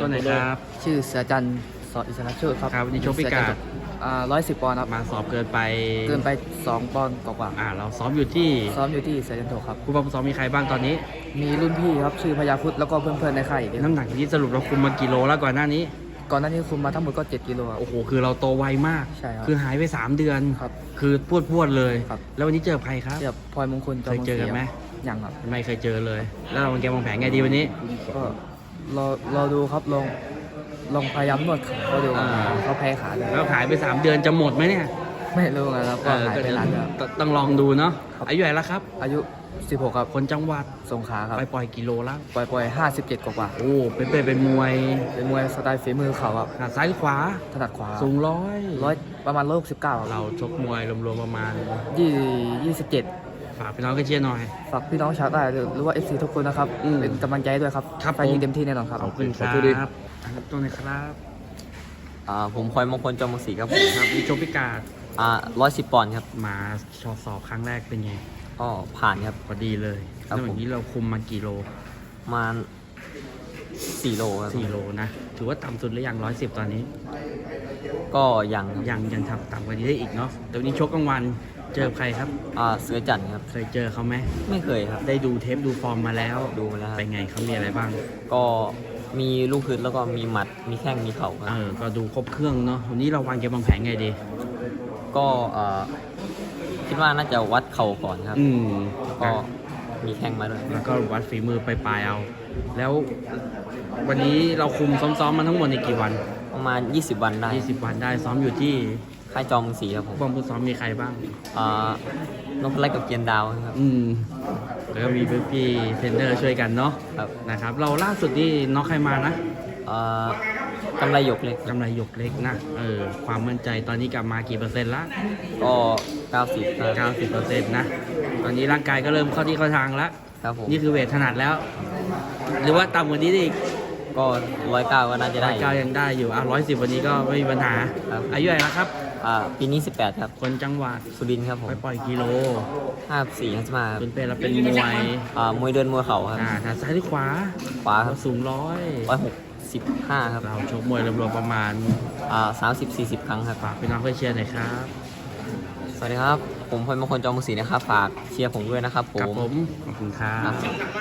ตัวไหนครับ ชื่อเสือจันทร์สออิสระโชตครับครับวันนี้ชกพิกัดเสือจันทร์อ่าร้อยสิบปอนด์ครับ มาสอบเกินไปเกินไปสองปอนด์กว่าอ่า เราซ้อมอยู่ที่ๆซ้อมอยู่ที่เสือจันทร์โถครับครูบาซ้อมมีใครบ้างตอนนี้ มีรุ่นพี่ครับชื่อพญาพุทธแล้วก็เพื่อนๆในค่ายอีกครับน้ำหนักที่สรุปเราคุมมากี่โลแล้วก่อนหน้านี้ ก่อนหน้านี้คุมมาทั้งหมดก็เจ็ดกิโลครับ โอ้โห คือเราโตไวมาก ใช่ครับ คือหายไป 3 เดือน ครับ คือพวดพวดๆเลย ครับ แล้ววันนี้เจอใครครับ เทียบพลอยมงคลจอมเคยเจอกันไหม ยังครับ ไม่เคยเจอเลย แล้วเราวางเกมวางแผนไงดีวันนี้ ก็ รอรอดูครับลองลองพยายามนวดขาเขาดูอ่าเขาแพ้ขาเลยแล้วหายไป 3 เดือนจะหมดไหมเนี่ย ไม่รู้นะครับก็หายไปนานแล้วตต้องลองดูเนาะครับอายุเท่าไหร่แล้วครับ อายุ 16 ครับคนจังหวัดสงขลาครับไปปล่อยกิโลแล้วปล่อยๆ57กว่าโอ้เป็นเป็นเป็นมวยๆเป็นมวยสไตล์ฝีมือเขาครับขนาดซ้ายหรือขวาถนัดขวาสูงร้อยร้อยประมาณร้อยหกสิบเก้าเราชกมวยรวมๆประมาณยี่ยี่สิบเจ็ด ฝากพี่น้องก็เชียร์หน่อย ฝากพี่น้องชาวใต้หรือว่าเอฟซีทุกคนนะครับอืมเป็นกำลังใจให้ด้วยครับครับไปยิงเต็มที่แน่นอนครับขอบคุณครับขอณดีครับตัวไหนครับอ่าผมพลอยมงคลจอมศรีครับผมครับมีโชคพิกาดอ่าร้อยสิบปอนด์ครับมาชอสอบครั้งแรกเป็นไงก็ผ่านครับ พอดีเลยครับแล้วอย่างนี้เราคุมมากี่โลประมาณสี่โลครับสี่โลนะ ถือว่าต่ำสุดหรือยังร้อยสิบตอนนี้ ก็ยังครับยังยังทำต่ำกว่านี้ได้อีกเนาะแต่วันนี้ชกกลางวัน เจอใครครับอ่าเสือจันทร์ครับ เคยเจอเขาไหมไม่เคยครับ ได้ดูเทปดูฟอร์มมาแล้วดูมาแล้วครับเป็นไงเขามีอะไรบ้างก็มีลูกพื้นแล้วก็มีหมัดมีแข้งมีเข่าคเอรับอก็ดูครบเครื่องเนาะวันนี้เราวางเกมวางแผนไงดี ก็อ่าคิดว่าน่าจะวัดเข่าก่อนครับ อืมก็มีแข้งมาด้วยแล้วก็วัดฝีมือไปปลายๆเอา แล้ววันนี้เราคุมซ้อมๆมาทั้งหมดในกี่วัน ประมาณ 20 วันได้ 20 วันได้ซ้อมอยู่ที่ ค่ายจอมศรีครับผมบ้องผู้ซ้อมมีใครบ้าง อ่านพลัดกับเกียนดาวครับ อืมแล้วก็มีพี่ๆเทรนเนอร์ช่วยกันเนาะครับ นะครับ เราล่าสุดนี่น็อกใครมานะอ่ากำไรหยกเล็กกำไรหยกเล็กนะเออความมั่นใจตอนนี้กลับมากี่เปอร์เซ็นต์ละ ก็90ครับ90เปอร์เซ็นต์นะ ตอนนี้ร่างกายก็เริ่มเข้าที่เข้าทางแล้ว ครับผมนี่คือเวทถนัดแล้ว หรือว่าต่ำกว่านี้ได้อีก ก็ร้อยเก้าก็น่าจะได้ ร้อยเก้ายังได้อยู่อะร้อยสิบวันนี้ก็ไม่มีปัญหาครับ อายุเท่าไหร่แล้วครับ อ่าปีนี้ 18 ครับ คนจังหวัดสุรินทร์ครับผมไปปล่อยกิโล54 55ครับเป็นเป็นเราเป็นมวยอ่ามวยเดินมวยเข่าครับอ่าทางซ้ายหรือขวาขวาคเรารับสูงร้อย165ครับเราชกมวยรวมๆประมาณอ่า30 40ครั้งครับ ฝากพี่น้องเพื่อนเชียร์หน่อยครับสวัสดีครับ ผมพลมงคลจอมศรีนะครับ ฝากเชียร์ผมด้วยนะครับผกับม ผมขอบคุณครัครับบ